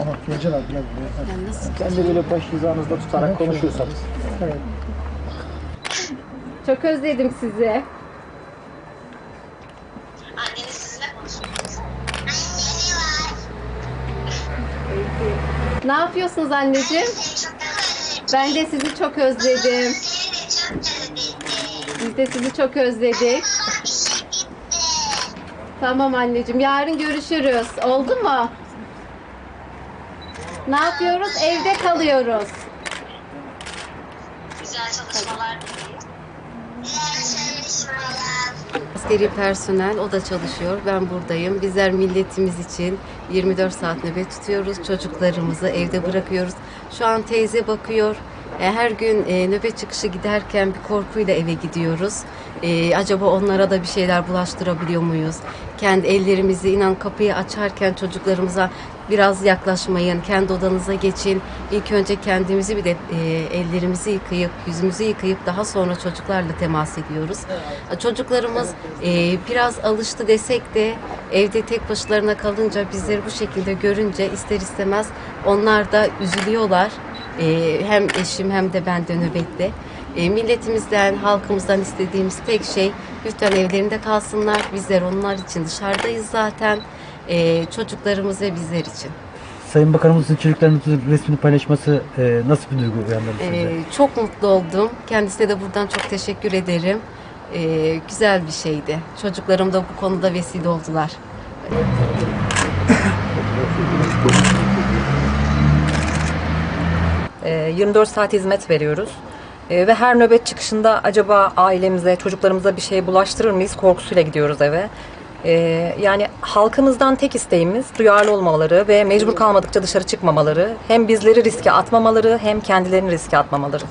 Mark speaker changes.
Speaker 1: Ama gelecekler biraz buraya. Hadi.
Speaker 2: Yani nasıl?
Speaker 3: Ben de böyle baş hizanızda tutarak konuşursanız.
Speaker 1: Evet.
Speaker 2: Çok özledim sizi.
Speaker 4: Anneniz sizinle konuşuyor.
Speaker 2: Ne yapıyorsunuz anneciğim? Ben de sizi çok özledim. Biz de sizi çok özledik. Tamam anneciğim. Yarın görüşürüz. Oldu mu? Ne yapıyoruz? Evde kalıyoruz.
Speaker 4: Güzel çalışmalar dileyim. Güzel çalışmalar.
Speaker 2: Askeri personel o da çalışıyor. Ben buradayım. Bizler milletimiz için 24 saat nöbet tutuyoruz. Çocuklarımızı evde bırakıyoruz. Şu an teyze bakıyor. E, Her gün e, nöbet çıkışı giderken bir korkuyla eve gidiyoruz. E, acaba onlara da bir şeyler bulaştırabiliyor muyuz? Kendi ellerimizi inan kapıyı açarken çocuklarımıza biraz yaklaşmayın, kendi odanıza geçin. İlk önce kendimizi bir de e, ellerimizi yıkayıp, yüzümüzü yıkayıp daha sonra çocuklarla temas ediyoruz. Çocuklarımız e, biraz alıştı desek de evde tek başlarına kalınca bizleri bu şekilde görünce ister istemez onlar da üzülüyorlar. E, hem eşim hem de ben de nöbette. E, milletimizden, halkımızdan istediğimiz tek şey lütfen evlerinde kalsınlar. Bizler onlar için dışarıdayız zaten. E, çocuklarımız ve bizler için.
Speaker 3: Sayın Bakanımızın çocuklarınızın resmini paylaşması e, nasıl bir duygu uyandırdı sizde?
Speaker 2: Ee, çok mutlu oldum. Kendisine de buradan çok teşekkür ederim. Ee, güzel bir şeydi. Çocuklarım da bu konuda vesile oldular.
Speaker 5: Ee, 24 saat hizmet veriyoruz. Ee, Ve her nöbet çıkışında acaba ailemize, çocuklarımıza bir şey bulaştırır mıyız korkusuyla gidiyoruz eve. Ee, Yani halkımızdan tek isteğimiz duyarlı olmaları ve mecbur kalmadıkça dışarı çıkmamaları. Hem bizleri riske atmamaları hem kendilerini riske atmamaları.